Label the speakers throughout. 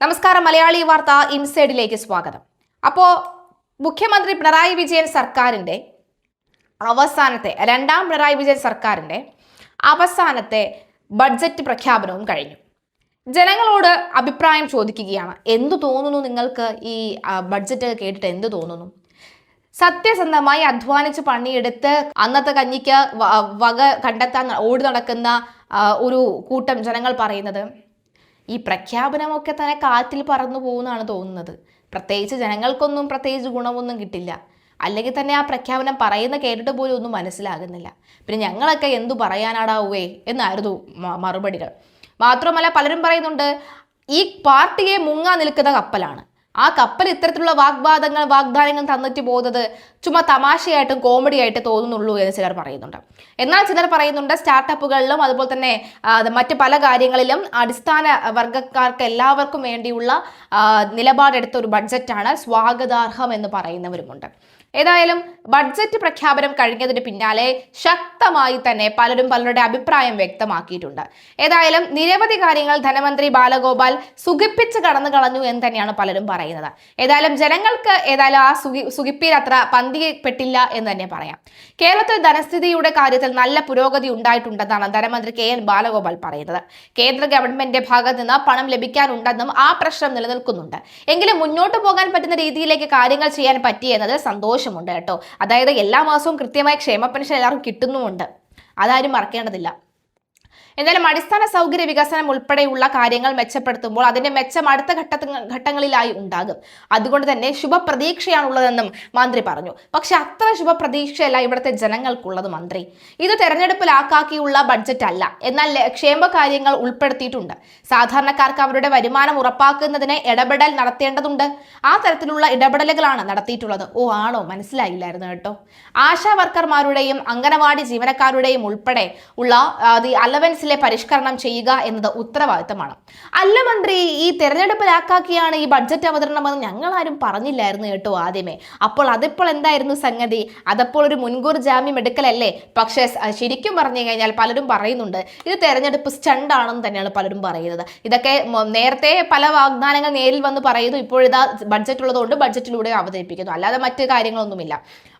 Speaker 1: നമസ്കാരം മലയാളി വാർത്ത ഇൻസൈഡിലേക്ക് സ്വാഗതം. അപ്പോൾ മുഖ്യമന്ത്രി പിണറായി വിജയൻ സർക്കാരിന്റെ അവസാനത്തെ രണ്ടാം പിണറായി വിജയൻ സർക്കാരിന്റെ അവസാനത്തെ ബഡ്ജറ്റ് പ്രഖ്യാപനവും കഴിഞ്ഞു. ജനങ്ങളോട് അഭിപ്രായം ചോദിക്കുകയാണ് എന്തു തോന്നുന്നു നിങ്ങൾക്ക് ഈ ബഡ്ജറ്റ് കേട്ടിട്ട് എന്ത് തോന്നുന്നു? സത്യസന്ധമായി അധ്വാനിച്ച് പണിയെടുത്ത് അന്നത്തെ കഞ്ഞിക്ക് വക കണ്ടെത്താൻ ഓടി നടക്കുന്ന ഒരു കൂട്ടം ജനങ്ങൾ പറയുന്നത് ഈ പ്രഖ്യാപനമൊക്കെ തന്നെ കാറ്റിൽ പറന്നു പോകുന്നതാണ് തോന്നുന്നത്. പ്രത്യേകിച്ച് ജനങ്ങൾക്കൊന്നും പ്രത്യേകിച്ച് ഗുണമൊന്നും കിട്ടില്ല. അല്ലെങ്കിൽ തന്നെ ആ പ്രഖ്യാപനം പറയുന്ന കേട്ടിട്ട് പോലും ഒന്നും മനസ്സിലാകുന്നില്ല. പിന്നെ ഞങ്ങളൊക്കെ എന്തു പറയാനാടാവേ എന്നായിരുന്നു മറുപടികൾ. മാത്രമല്ല പലരും പറയുന്നുണ്ട് ഈ പാർട്ടിയെ മുങ്ങാൻ നിൽക്കുന്ന കപ്പലാണ്. ആ കപ്പൽ ഇത്തരത്തിലുള്ള വാഗ്വാദങ്ങൾ വാഗ്ദാനങ്ങൾ തന്നിട്ട് പോകുന്നത് ചുമ്മാ തമാശയായിട്ടും കോമഡി ആയിട്ട് തോന്നുന്നുള്ളൂ എന്ന് ചിലർ പറയുന്നുണ്ട്. എന്നാൽ ചിലർ പറയുന്നുണ്ട് സ്റ്റാർട്ടപ്പുകളിലും അതുപോലെ തന്നെ മറ്റ് പല കാര്യങ്ങളിലും അടിസ്ഥാന വർഗക്കാർക്ക് എല്ലാവർക്കും വേണ്ടിയുള്ള നിലപാടെടുത്ത ഒരു ബഡ്ജറ്റാണ് സ്വാഗതാർഹം എന്ന് പറയുന്നവരുമുണ്ട്. ഏതായാലും ബഡ്ജറ്റ് പ്രഖ്യാപനം കഴിഞ്ഞതിന് പിന്നാലെ ശക്തമായി തന്നെ പലരും പലരുടെ അഭിപ്രായം വ്യക്തമാക്കിയിട്ടുണ്ട്. ഏതായാലും നിരവധി കാര്യങ്ങൾ ധനമന്ത്രി ബാലഗോപാൽ സുഖിപ്പിച്ച് കടന്നു കളഞ്ഞു എന്ന് തന്നെയാണ് പലരും പറയുന്നത്. ഏതായാലും ജനങ്ങൾക്ക് ഏതായാലും ആ സുഖി സുഖിപ്പിയിൽ അത്ര പന്തിപ്പെട്ടില്ല എന്ന് തന്നെ പറയാം. കേരളത്തിൽ ധനസ്ഥിതിയുടെ കാര്യത്തിൽ നല്ല പുരോഗതി ഉണ്ടായിട്ടുണ്ടെന്നാണ് ധനമന്ത്രി കെ എൻ ബാലഗോപാൽ പറയുന്നത്. കേന്ദ്ര ഗവൺമെന്റിന്റെ ഭാഗത്ത് നിന്ന് പണം ലഭിക്കാനുണ്ടെന്നും ആ പ്രശ്നം നിലനിൽക്കുന്നുണ്ട്. എങ്കിലും മുന്നോട്ട് പോകാൻ പറ്റുന്ന രീതിയിലേക്ക് കാര്യങ്ങൾ ചെയ്യാൻ പറ്റി എന്നതിൽ സന്തോഷമുണ്ട് കേട്ടോ. അതായത് എല്ലാ മാസവും കൃത്യമായി ക്ഷേമ പെൻഷൻ എല്ലാവർക്കും കിട്ടുന്നുമുണ്ട്. അതാരും മറക്കേണ്ടതില്ല. എന്നാലും അടിസ്ഥാന സൗകര്യ വികസനം ഉൾപ്പെടെയുള്ള കാര്യങ്ങൾ മെച്ചപ്പെടുത്തുമ്പോൾ അതിന്റെ മെച്ചം അടുത്ത ഘട്ട ഘട്ടങ്ങളിലായി ഉണ്ടാകും. അതുകൊണ്ട് തന്നെ ശുഭപ്രതീക്ഷയാണുള്ളതെന്നും മന്ത്രി പറഞ്ഞു. പക്ഷെ അത്ര ശുഭപ്രതീക്ഷയല്ല ഇവിടുത്തെ ജനങ്ങൾക്കുള്ളത് മന്ത്രി. ഇത് തെരഞ്ഞെടുപ്പിലാക്കാക്കിയുള്ള ബഡ്ജറ്റ് അല്ല എന്നാൽ ക്ഷേമകാര്യങ്ങൾ ക്ഷേമ കാര്യങ്ങൾ ഉൾപ്പെടുത്തിയിട്ടുണ്ട്. സാധാരണക്കാർക്ക് അവരുടെ വരുമാനം ഉറപ്പാക്കുന്നതിന് ഇടപെടൽ നടത്തേണ്ടതുണ്ട്. ആ തരത്തിലുള്ള ഇടപെടലുകളാണ് നടത്തിയിട്ടുള്ളത്. ഓ ആണോ? മനസ്സിലായില്ലായിരുന്നു കേട്ടോ. ആശാ വർക്കർമാരുടെയും അംഗനവാടി ജീവനക്കാരുടെയും ഉൾപ്പെടെ ഉള്ള ആ, ദി പരിഷ്കരണം ചെയ്യുക എന്നത് ഉത്തരവാദിത്തമാണ്. അല്ല മന്ത്രി ഈ തെരഞ്ഞെടുപ്പ് ലാക്കാക്കിയാണ് ഈ ബഡ്ജറ്റ് അവതരണമെന്ന് ഞങ്ങൾ ആരും പറഞ്ഞില്ലായിരുന്നു കേട്ടോ ആദ്യമേ. അപ്പോൾ അതിപ്പോൾ എന്തായിരുന്നു സംഗതി? അതപ്പോൾ ഒരു മുൻകൂർ ജാമ്യം എടുക്കലല്ലേ? പക്ഷേ ശരിക്കും പറഞ്ഞു കഴിഞ്ഞാൽ പലരും പറയുന്നുണ്ട് ഇത് തെരഞ്ഞെടുപ്പ് സ്റ്റണ്ടാണെന്ന് തന്നെയാണ് പലരും പറയുന്നത്. ഇതൊക്കെ നേരത്തെ പല വാഗ്ദാനങ്ങൾ നേരിൽ വന്ന് പറയുന്നു ഇപ്പോഴിതാ ബഡ്ജറ്റ് ഉള്ളതുകൊണ്ട് ബഡ്ജറ്റിലൂടെ അവതരിപ്പിക്കുന്നു. അല്ലാതെ മറ്റ് കാര്യങ്ങളൊന്നുമില്ല.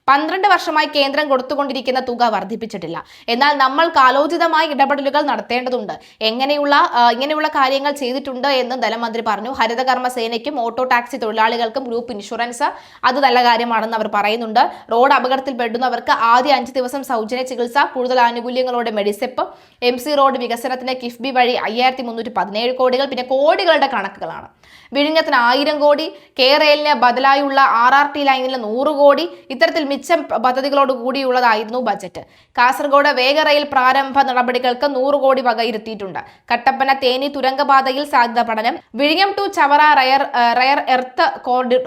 Speaker 1: പന്ത്രണ്ട് വർഷമായി കേന്ദ്രം കൊടുത്തുകൊണ്ടിരിക്കുന്ന തുക വർദ്ധിപ്പിച്ചിട്ടില്ല. എന്നാൽ നമ്മൾ കാലോചിതമായി ഇടപെടലുകൾ നടത്തേണ്ടതുണ്ട്. എങ്ങനെയുള്ള ഇങ്ങനെയുള്ള കാര്യങ്ങൾ ചെയ്തിട്ടുണ്ട് എന്ന് ധനമന്ത്രി പറഞ്ഞു. ഹരിതകർമ്മ സേനയ്ക്കും ഓട്ടോ ടാക്സി തൊഴിലാളികൾക്കും ഗ്രൂപ്പ് ഇൻഷുറൻസ് അത് നല്ല കാര്യമാണെന്ന് അവർ പറയുന്നുണ്ട്. റോഡ് അപകടത്തിൽ പെടുന്നവർക്ക് ആദ്യ അഞ്ച് ദിവസം സൗജന്യ ചികിത്സ കൂടുതൽ ആനുകൂല്യങ്ങളോടെ മെഡിസെപ്പ് എം സി റോഡ് വികസനത്തിന് കിഫ്ബി വഴി അയ്യായിരത്തി മുന്നൂറ്റി പതിനേഴ് കോടികൾ പിന്നെ കോടികളുടെ കണക്കുകളാണ്. വിഴിഞ്ഞത്തിന് ആയിരം കോടി കെ റെയിലിന് ബദലായുള്ള ആർ ആർ ടി ലൈനിന് നൂറ് കോടി ഇത്തരത്തിൽ മിച്ചം പദ്ധതികളോട് കൂടിയുള്ളതായിരുന്നു ബജറ്റ്. കാസർഗോഡ് വേഗ റെയിൽ പ്രാരംഭ നടപടികൾക്ക് നൂറ് കോടി വകയിരുത്തിയിട്ടുണ്ട് കട്ടപ്പന തേനി തുരങ്കപാതയിൽ സാധ്യത പഠനം വിഴിഞ്ഞം to Chavara rare rare earth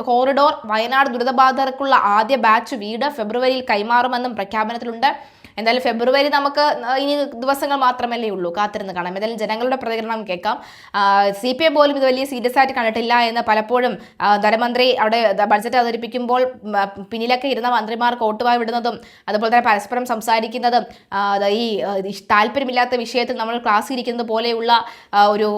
Speaker 1: corridor Wayanad ദുരിതബാധിതർക്കുള്ള ആദ്യ ബാച്ച് വീട് ഫെബ്രുവരിയിൽ കൈമാറുമെന്നും പ്രഖ്യാപനത്തിലുണ്ട്. എന്തായാലും ഫെബ്രുവരി നമുക്ക് ഇനി ദിവസങ്ങൾ മാത്രമല്ലേ ഉള്ളൂ കാത്തിരുന്ന് കാണാം. എന്തായാലും ജനങ്ങളുടെ പ്രതികരണം കേൾക്കാം. സി പി എം പോലും ഇത് വലിയ സീരിയസ് ആയിട്ട് കണ്ടിട്ടില്ല എന്ന് പലപ്പോഴും ധനമന്ത്രി അവിടെ ബഡ്ജറ്റ് അവതരിപ്പിക്കുമ്പോൾ പിന്നിലൊക്കെ ഇരുന്ന മന്ത്രിമാർ കോട്ടുവായി വിടുന്നതും അതുപോലെ തന്നെ പരസ്പരം സംസാരിക്കുന്നതും ഈ താല്പര്യമില്ലാത്ത വിഷയത്തിൽ നമ്മൾ ക്ലാസ് ഇരിക്കുന്നത് പോലെയുള്ള ഒരു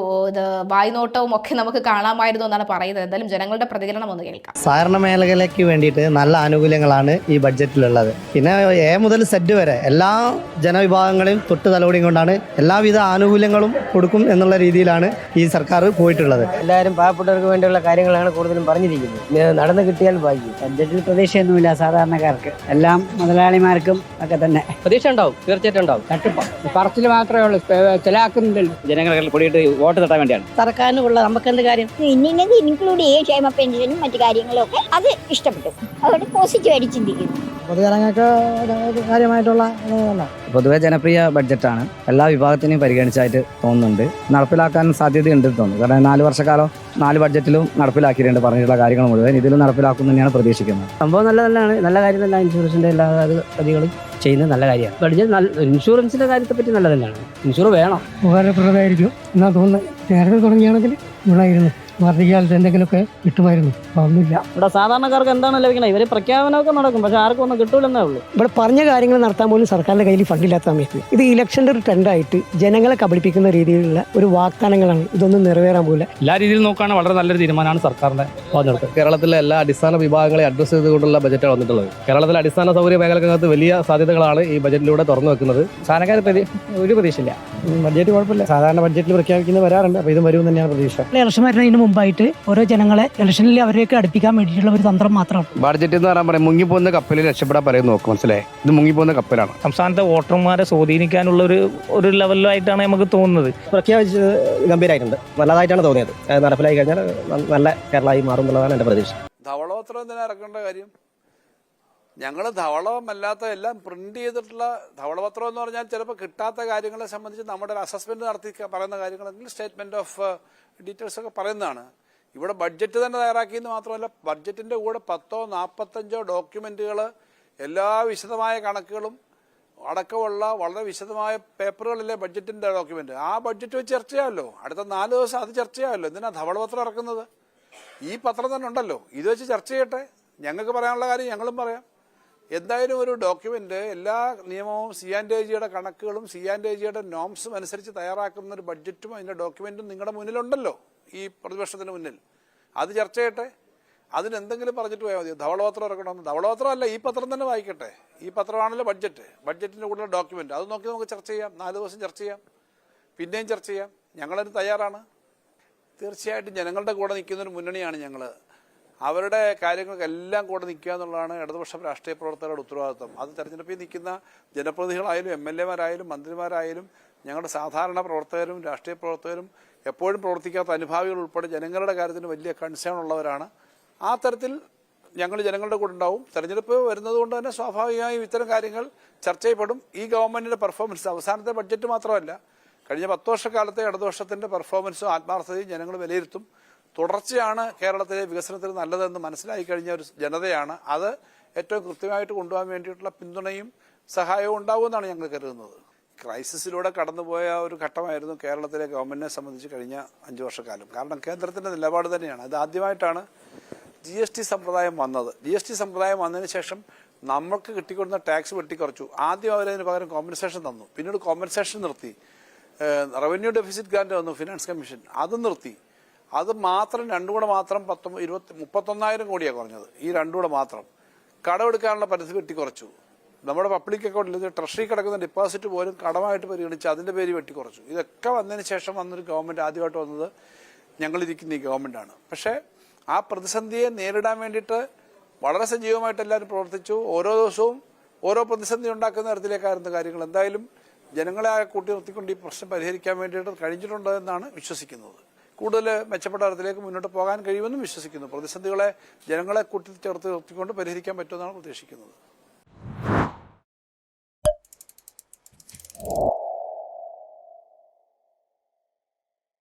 Speaker 1: വായ്നോട്ടവും ഒക്കെ നമുക്ക് കാണാമായിരുന്നു എന്നാണ് പറയുന്നത്. എന്തായാലും ജനങ്ങളുടെ പ്രതികരണം ഒന്ന് കേൾക്കാം.
Speaker 2: സഹകരണ മേഖലയ്ക്ക് വേണ്ടിയിട്ട് നല്ല ആനുകൂല്യങ്ങളാണ് ഈ ബഡ്ജറ്റിലുള്ളത്. പിന്നെ എ മുതൽ സെറ്റ് വരെ എല്ലാ ജനവിഭാഗങ്ങളെയും തൊട്ട് തലോടിയും കൊണ്ടാണ് എല്ലാവിധ ആനുകൂല്യങ്ങളും കൊടുക്കും എന്നുള്ള രീതിയിലാണ് ഈ സർക്കാർ പോയിട്ടുള്ളത്.
Speaker 3: എല്ലാവരും പാവപ്പെട്ടവർക്ക് വേണ്ടിയുള്ള കാര്യങ്ങളാണ് കൂടുതലും പറഞ്ഞിരിക്കുന്നത്. നടന്നു കിട്ടിയാൽ ഭാഗ്യം.
Speaker 4: ബഡ്ജറ്റിൽ പ്രതീക്ഷയൊന്നുമില്ല സാധാരണക്കാർക്ക്. എല്ലാം മുതലാളിമാർക്കും ഒക്കെ തന്നെ.
Speaker 5: പ്രതീക്ഷ ഉണ്ടാവും തീർച്ചയായിട്ടും ഉണ്ടാവും.
Speaker 4: തട്ടിപ്പ്. പറച്ചിൽ മാത്രമേ ഉള്ളൂ. ചിലാക്കുന്നില്ല
Speaker 5: ജനങ്ങളെ കൂടിയിട്ട് വോട്ട് തട്ടാൻ വേണ്ടിയാണ്.
Speaker 3: സർക്കാരിനുള്ള നമുക്കെന്ത് കാര്യം?
Speaker 6: ഇന്നത് ഇൻക്ലൂഡ് ചെയ്യും ക്ഷേമ പെൻഷനും മറ്റു കാര്യങ്ങളും ഒക്കെ അത് ഇഷ്ടപ്പെട്ടു. അതുകൊണ്ട് പോസിറ്റീവായിട്ട് ചിന്തിക്കുന്നു.
Speaker 4: പൊതുജനങ്ങൾക്ക് കാര്യമായിട്ടുള്ള
Speaker 7: പൊതുവെ ജനപ്രിയ ബഡ്ജറ്റാണ്. എല്ലാ വിഭാഗത്തിനെയും പരിഗണിച്ചായിട്ട് തോന്നുന്നുണ്ട്. നടപ്പിലാക്കാൻ സാധ്യതയുണ്ട് എന്ന് തോന്നുന്നു. കാരണം നാല് വർഷക്കാലം നാല് ബഡ്ജറ്റിലും നടപ്പിലാക്കിയിട്ടുണ്ട് പറഞ്ഞിട്ടുള്ള കാര്യങ്ങൾ മുഴുവൻ. ഇതിലും നടപ്പിലാക്കും തന്നെയാണ് പ്രതീക്ഷിക്കുന്നത്.
Speaker 3: സംഭവം നല്ല നല്ലതാണ്. നല്ല കാര്യം തന്നെ ഇൻഷുറൻസിന്റെ എല്ലാ പദ്ധതികളും ചെയ്യുന്നത് നല്ല കാര്യമാണ്. ബഡ്ജറ്റ് നല്ല ഇൻഷുറൻസിന്റെ കാര്യത്തെ പറ്റി നല്ലതല്ലാണ് തന്നെയാണ് ഇൻഷുർ വേണം.
Speaker 4: ഉപകാരപ്രദമായിരിക്കും എന്നാ തോന്നുന്നത് നേരത്തെ തുടങ്ങിയാണെങ്കിൽ ഗുണമായിരുന്നു
Speaker 8: വാർദ്ധക്യകാലത്ത് എന്തെങ്കിലുമൊക്കെ കിട്ടുമായിരുന്നു. അപ്പോൾ ഒന്നുമില്ല
Speaker 3: ഇവിടെ സാധാരണക്കാർക്ക് എന്താണ് ലഭിക്കുന്നത് ഇവർ പ്രഖ്യാപനമൊക്കെ നടക്കും പക്ഷെ ആർക്കും ഒന്നും കിട്ടൂലെന്നേ ഉള്ളൂ.
Speaker 8: ഇവിടെ പറഞ്ഞ കാര്യങ്ങൾ നടത്താൻ പോലും സർക്കാരിന്റെ കയ്യിൽ ഫണ്ടില്ലാത്ത സമയത്ത്. ഇത് ഇലക്ഷന്റെ ഒരു ട്രെൻഡായിട്ട് ജനങ്ങളെ കബളിപ്പിക്കുന്ന രീതിയിലുള്ള ഒരു വാഗ്ദാനങ്ങളാണ്. ഇതൊന്നും നിറവേറാൻ പോകില്ല.
Speaker 9: എല്ലാ രീതിയിൽ നോക്കുകയാണെങ്കിൽ വളരെ നല്ലൊരു തീരുമാനമാണ് സർക്കാരിന്റെ
Speaker 5: കേരളത്തിലെ എല്ലാ അടിസ്ഥാന വിഭാഗങ്ങളെ അഡ്രസ്സ് ചെയ്തുകൊണ്ടുള്ള ബജറ്റാണ് വന്നിട്ടുള്ളത്. കേരളത്തിലെ അടിസ്ഥാന സൗകര്യ മേഖലക്കകത്ത് വലിയ സാധ്യതകളാണ് ഈ ബജറ്റിലൂടെ തുറന്നു വെക്കുന്നത്.
Speaker 3: സാധനക്കാർ ഒരു പ്രതീക്ഷയില്ല.
Speaker 2: ബഡ്ജറ്റ് കുഴപ്പമില്ല. സാധാരണ ബഡ്ജറ്റിൽ പ്രഖ്യാപിക്കുന്നത് വരാറുണ്ട് അപ്പോൾ ഇത് വരും തന്നെയാണ് പ്രതീക്ഷ.
Speaker 8: ഇലക്ഷൻ വരുന്നതിന് മുമ്പായിട്ട് ഓരോ ജനങ്ങളെ ഇലക്ഷനിൽ അവരെയൊക്കെ അടുപ്പിക്കാൻ വേണ്ടിയിട്ടുള്ള ഒരു തന്ത്രം മാത്രമാണ്.
Speaker 5: ബഡ്ജറ്റ് എന്ന് പറയാൻ പറയാം മുങ്ങിപ്പോകുന്ന കപ്പലിൽ രക്ഷപ്പെടാൻ പറയും നോക്കും മനസ്സിലായി? ഇത് മുങ്ങിപ്പോകുന്ന കപ്പലാണ്.
Speaker 9: സംസ്ഥാനത്തെ വോട്ടർമാരെ സ്വാധീനിക്കാനുള്ള ഒരു ഒരു ലെവലിലായിട്ടാണ് നമുക്ക് തോന്നുന്നത്.
Speaker 2: പ്രഖ്യാപിച്ചത് ഗംഭീരമായിട്ടുണ്ട് നല്ലതായിട്ടാണ് തോന്നിയത്. അത് നടപ്പിലായി കഴിഞ്ഞാൽ നല്ല കേരളമായി മാറും എന്നുള്ളതാണ് എന്റെ പ്രതീക്ഷ.
Speaker 10: ധവളോത്രം എന്തിനാ ഇറക്കേണ്ട കാര്യം? ഞങ്ങൾ ധവളമല്ലാത്ത എല്ലാം പ്രിന്റ് ചെയ്തിട്ടുള്ള ധവളപത്രം എന്ന് പറഞ്ഞാൽ ചിലപ്പോൾ കിട്ടാത്ത കാര്യങ്ങളെ സംബന്ധിച്ച് നമ്മുടെ ഒരു അസസ്മെന്റ് നടത്തി പറയുന്ന കാര്യങ്ങളെങ്കിൽ സ്റ്റേറ്റ്മെന്റ് ഓഫ് ഡീറ്റെയിൽസ് ഒക്കെ പറയുന്നതാണ്. ഇവിടെ ബഡ്ജറ്റ് തന്നെ തയ്യാറാക്കിയെന്ന് മാത്രമല്ല ബഡ്ജറ്റിന്റെ കൂടെ പത്തോ നാൽപ്പത്തഞ്ചോ ഡോക്യുമെന്റുകൾ എല്ലാ വിശദമായ കണക്കുകളും അടക്കമുള്ള വളരെ വിശദമായ പേപ്പറുകളല്ലേ ബഡ്ജറ്റിന്റെ ഡോക്യുമെന്റ് ആ ബഡ്ജറ്റ് വെച്ച് ചർച്ച ചെയ്യാമല്ലോ. അടുത്ത നാല് ദിവസം അത് ചർച്ച ചെയ്യാമല്ലോ. എന്തിനാ ധവളപത്രം ഇറക്കുന്നത്? ഈ പത്രം തന്നെ ഉണ്ടല്ലോ. ഇത് വെച്ച് ചർച്ച ചെയ്യട്ടെ. ഞങ്ങൾക്ക് പറയാനുള്ള കാര്യം ഞങ്ങളും പറയാം. എന്തായാലും ഒരു ഡോക്യുമെന്റ് എല്ലാ നിയമവും സി ആൻഡ് എ ജിയുടെ കണക്കുകളും സി ആൻഡ് എ ജിയുടെ നോംസും അനുസരിച്ച് തയ്യാറാക്കുന്ന ഒരു ബഡ്ജറ്റും അതിന്റെ ഡോക്യുമെന്റും നിങ്ങളുടെ മുന്നിലുണ്ടല്ലോ ഈ പ്രതിപക്ഷത്തിന് മുന്നിൽ. അത് ചർച്ച ചെയ്യട്ടെ. അതിന് എന്തെങ്കിലും പറഞ്ഞിട്ട് പോയാൽ മതി. ധവളപത്രം ഇറക്കണമെന്ന് ധവളപത്രം അല്ല ഈ പത്രം തന്നെ വായിക്കട്ടെ. ഈ പത്രമാണല്ലോ ബഡ്ജറ്റ്. ബഡ്ജറ്റിന്റെ കൂടെ ഡോക്യുമെന്റ്. അത് നോക്കി നമുക്ക് ചർച്ച ചെയ്യാം. നാല് ദിവസം ചർച്ച ചെയ്യാം. പിന്നെയും ചർച്ച ചെയ്യാം. ഞങ്ങളതിന് തയ്യാറാണ്. തീർച്ചയായിട്ടും ജനങ്ങളുടെ കൂടെ നിൽക്കുന്ന ഒരു മുന്നണിയാണ് ഞങ്ങൾ അവരുടെ കാര്യങ്ങൾക്കെല്ലാം കൂടെ നിൽക്കുക എന്നുള്ളതാണ് ഇടതുപക്ഷ രാഷ്ട്രീയ പ്രവർത്തകരുടെ ഉത്തരവാദിത്വം. അത് തെരഞ്ഞെടുപ്പിൽ നിൽക്കുന്ന ജനപ്രതിനിധികളായാലും എം എൽ എമാരായാലും മന്ത്രിമാരായാലും ഞങ്ങളുടെ സാധാരണ പ്രവർത്തകരും രാഷ്ട്രീയ പ്രവർത്തകരും എപ്പോഴും പ്രവർത്തിക്കാത്ത അനുഭാവികൾ ഉൾപ്പെടെ ജനങ്ങളുടെ കാര്യത്തിന് വലിയ കൺസേൺ ഉള്ളവരാണ്. ആ തരത്തിൽ ഞങ്ങൾ ജനങ്ങളുടെ കൂടെ ഉണ്ടാവും. തെരഞ്ഞെടുപ്പ് വരുന്നത് കൊണ്ട് തന്നെ സ്വാഭാവികമായും ഇത്തരം കാര്യങ്ങൾ ചർച്ച ചെയ്യപ്പെടും. ഈ ഗവൺമെന്റിന്റെ പെർഫോമൻസ് അവസാനത്തെ ബഡ്ജറ്റ് മാത്രമല്ല കഴിഞ്ഞ പത്ത് വർഷക്കാലത്തെ ഇടതുപക്ഷത്തിന്റെ പെർഫോമൻസും ആത്മാർത്ഥതയും ജനങ്ങൾ വിലയിരുത്തും. തുടർച്ചയാണ് കേരളത്തിലെ വികസനത്തിന് നല്ലതെന്ന് മനസ്സിലായി കഴിഞ്ഞ ഒരു ജനതയാണ്. അത് ഏറ്റവും കൃത്യമായിട്ട് കൊണ്ടുപോകാൻ വേണ്ടിയിട്ടുള്ള പിന്തുണയും സഹായവും ഉണ്ടാവുമെന്നാണ് ഞങ്ങൾ കരുതുന്നത്. ക്രൈസിസിലൂടെ കടന്നുപോയ ഒരു ഘട്ടമായിരുന്നു കേരളത്തിലെ ഗവൺമെന്റിനെ സംബന്ധിച്ച് കഴിഞ്ഞ അഞ്ചു വർഷക്കാലം. കാരണം കേന്ദ്രത്തിന്റെ നിലപാട് തന്നെയാണ്. അത് ആദ്യമായിട്ടാണ് ജി എസ് ടി സമ്പ്രദായം വന്നത്. ജി എസ് ടി സമ്പ്രദായം വന്നതിന് ശേഷം നമ്മൾക്ക് കിട്ടിക്കൊടുന്ന ടാക്സ് വെട്ടിക്കുറച്ചു. ആദ്യം അവരതിന് പകരം കോമ്പൻസേഷൻ തന്നു. പിന്നീട് കോമ്പൻസേഷൻ നിർത്തി. റവന്യൂ ഡെഫിസിറ്റ് ഗ്രാന്റ് വന്നു ഫിനാൻസ് കമ്മീഷൻ അത് നിർത്തി. അത് മാത്രം രണ്ടും കൂടെ മാത്രം പത്തൊമ്പത് ഇരുപത്തി മുപ്പത്തൊന്നായിരം കോടിയാണ് കുറഞ്ഞത്. ഈ രണ്ടും കൂടെ മാത്രം കടമെടുക്കാനുള്ള പരിധി വെട്ടിക്കുറച്ചു. നമ്മുടെ പബ്ലിക് അക്കൗണ്ടിൽ ഇത് ട്രഷറി കിടക്കുന്ന ഡിപ്പോസിറ്റ് പോലും കടമായിട്ട് പരിഗണിച്ച് അതിന്റെ പേര് വെട്ടിക്കുറച്ചു. ഇതൊക്കെ വന്നതിന് ശേഷം വന്നൊരു ഗവൺമെന്റ് ആദ്യമായിട്ട് വന്നത് ഞങ്ങളിരിക്കുന്ന ഈ ഗവൺമെന്റാണ് പക്ഷേ ആ പ്രതിസന്ധിയെ നേരിടാൻ വേണ്ടിയിട്ട് വളരെ സജീവമായിട്ട് എല്ലാവരും പ്രവർത്തിച്ചു. ഓരോ ദിവസവും ഓരോ പ്രതിസന്ധി ഉണ്ടാക്കുന്ന തരത്തിലേക്കായിരുന്നു കാര്യങ്ങൾ. എന്തായാലും ജനങ്ങളെ കൂട്ടി നിർത്തിക്കൊണ്ട് ഈ പ്രശ്നം പരിഹരിക്കാൻ വേണ്ടിയിട്ട് കഴിഞ്ഞിട്ടുണ്ട് എന്നാണ് വിശ്വസിക്കുന്നത്. കൂടുതൽ മെച്ചപ്പെട്ട തരത്തിലേക്ക് മുന്നോട്ട് പോകാൻ കഴിയുമെന്നും വിശ്വസിക്കുന്നു. പ്രതിസന്ധികളെ ജനങ്ങളെ കൂട്ടി കൂട്ടിച്ചേർത്ത് നിർത്തിക്കൊണ്ട് പരിഹരിക്കാൻ പറ്റുമെന്നാണ് പ്രതീക്ഷിക്കുന്നത്